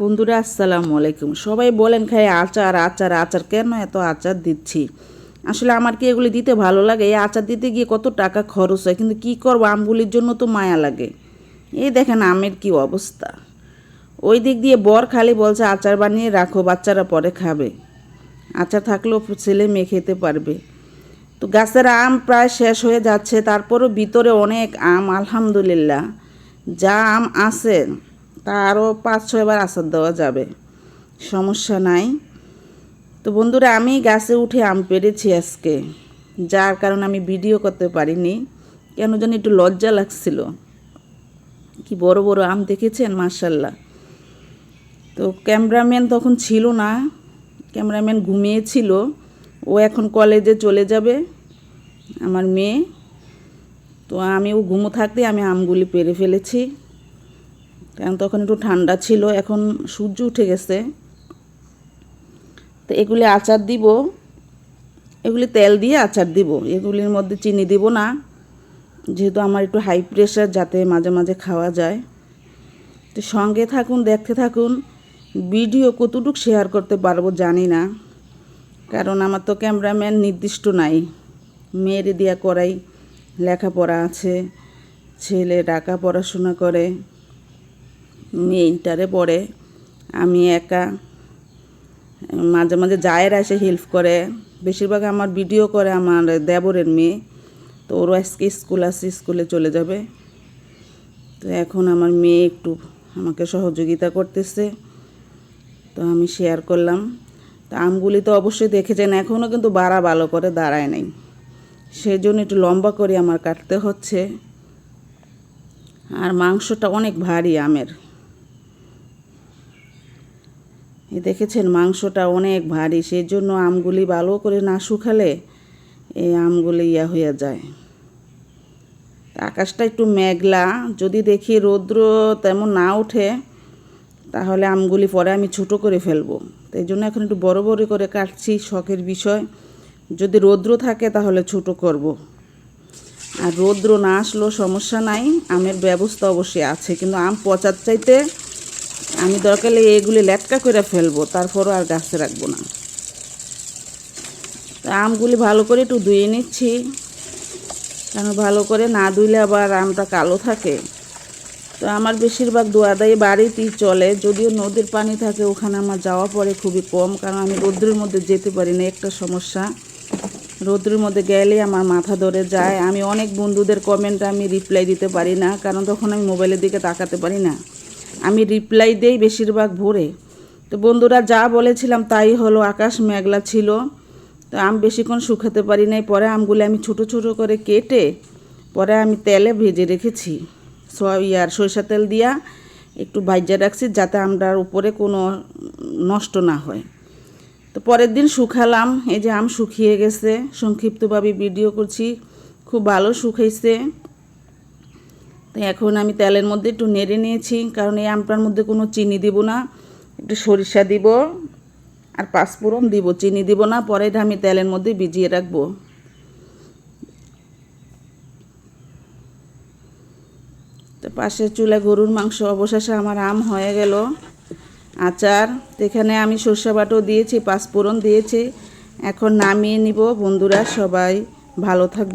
বন্ধুরা, আসসালামু আলাইকুম। সবাই বলেন খাই, আচার আচার আচার কেন এত আচার দিচ্ছি? আসলে আমার কি এগুলি দিতে ভালো লাগে? এই আচার দিতে গিয়ে কত টাকা খরচ হয়? কিন্তু কি করব? আমগুলির জন্য তো মায়া লাগে। এই দেখেন আমের কি অবস্থা। ওই দিক দিয়ে বর খালি বলছে, আচার বানিয়ে রাখো, বাচ্চারা পরে খাবে। আচার থাকলেও ছেলে মেয়ে খেতে পারবে। তো গাছের আম প্রায় শেষ হয়ে যাচ্ছে, তারপরও ভিতরে অনেক আম, আলহামদুলিল্লাহ। যা আম আছে তা আরও পাঁচ ছয়বার আচার দেওয়া যাবে। সমস্যা নাই। তো বন্ধুরা, আমি গাছে উঠে আম পেরেছি আজকে, যার কারণে আমি ভিডিও করতে পারিনি। কেন যেন একটু লজ্জা লাগছিল। কি বড় বড় আম দেখেছেন মার্শাল্লাহ তো ক্যামেরাম্যান তখন ছিল না, ক্যামেরাম্যান ঘুমিয়েছিল। ও এখন কলেজে চলে যাবে, আমার মেয়ে। তো আমি ও ঘুমো থাকতে আমি আমগুলি পেরে ফেলেছি। কারণ তখন একটু ঠান্ডা ছিল, এখন সূর্য উঠে গেছে। তো এগুলি আচার দিব। এগুলি তেল দিয়ে আচার দিব। এগুলির মধ্যে চিনি দিব না, যেহেতু আমার একটু হাই প্রেশার যাতে মাঝে মাঝে খাওয়া যায়। তো সঙ্গে থাকুন, দেখতে থাকুন, ভিডিও কতটুকু শেয়ার করতে পারব জানি না, কারণ আমার তো ক্যামেরাম্যান নির্দিষ্ট নাই। মেয়েরে দিয়া করাই লেখাপড়া আছে, ছেলে ডাকা পড়াশোনা করে। ইন্টারে পড়ে। আমি একা, মাঝে মাঝে জায়েরা এসে হেল্প করে। বেশিরভাগ আমার ভিডিও করে আমার দেবরের মেয়ে। তো ওরও আজকে স্কুল আছে স্কুলে চলে যাবে। তো এখন আমার মেয়ে একটু আমাকে সহযোগিতা করতেছে। তো আমি শেয়ার করলাম। তো আমগুলি তো অবশ্যই দেখেছেন এখনও কিন্তু বাড়া ভালো করে দাঁড়ায় নাই। সেই জন্য একটু লম্বা করে আমার কাটতে হচ্ছে। আর মাংসটা অনেক ভারী আমের। এই দেখেছেন মাংসটা অনেক ভারী সেই জন্য আমগুলি ভালো করে না শুকালে এই আমগুলি ইয়া হয়ে যায়। আকাশটা একটু মেঘলা, যদি দেখি রৌদ্র তেমন না ওঠে, তাহলে আমগুলি পরে আমি ছোট করে ফেলব। তাই জন্য এখন একটু বড় বড় করে কাটছি, শখের বিষয়। যদি রৌদ্র থাকে তাহলে ছোট করব। আর রৌদ্র না আসলেও সমস্যা নাই, আমের ব্যবস্থা অবশ্যই আছে, কিন্তু আম পচার চাইতে আমি দরকারে এগুলি লেটকা করে ফেলব, তারপরও আর গাছে রাখব না। তা আমগুলি ভালো করে একটু ধুয়ে নিচ্ছি। কারণ ভালো করে না ধুইলে আবার আমটা কালো থাকে। তো আমার বেশিরভাগ দোয়াদাই বাড়িতেই চলে। যদিও নদীর পানি থাকে, ওখানে আমার যাওয়া পড়ে খুবই কম, কারণ আমি রৌদ্রের মধ্যে যেতে পারি না, একটা সমস্যা। রৌদ্রের মধ্যে গেলে আমার মাথা ধরে যায়। আমি অনেক বন্ধুদের কমেন্ট আমি রিপ্লাই দিতে পারি না, কারণ তখন আমি মোবাইলের দিকে তাকাতে পারি না। আমি রিপ্লাই দেই বেশিরভাগ ভোরে। তো বন্ধুরা যা বলেছিলাম তাই হলো, আকাশ মেঘলা ছিল। তো আম বেশিক্ষণ শুকাতে পারি নাই। পরে আমগুলো আমি ছোট ছোট করে কেটে, পরে আমি তেলে ভেজে রেখেছি। ইয়ার সরিষা তেল দিয়া একটু ভাজ্যা রাখছি যাতে আমরার উপরে কোনো নষ্ট না হয়। তো পরের দিন শুকালাম। এই যে আম শুকিয়ে গেছে, সংক্ষিপ্তভাবে ভিডিও করছি। খুব ভালো শুকাইছে। তো এখন আমি তেলের মধ্যে একটু নেড়ে নিয়েছি, কারণ এই আমটার মধ্যে কোনো চিনি দিব না। একটু সরিষা দিব আর পাঁচফোড়ন দিব, চিনি দিব না, পরে এটা আমি তেলের মধ্যে ভিজিয়ে রাখব। তো পাশের চুলা গরুর মাংস অবশেষে আমার আম হয়ে গেল। আচার এখানে আমি সর্ষে বাটাও দিয়েছি, পাঁচফোড়ন দিয়েছি। এখন নামিয়ে নিব বন্ধুরা, সবাই ভালো থাকবেন।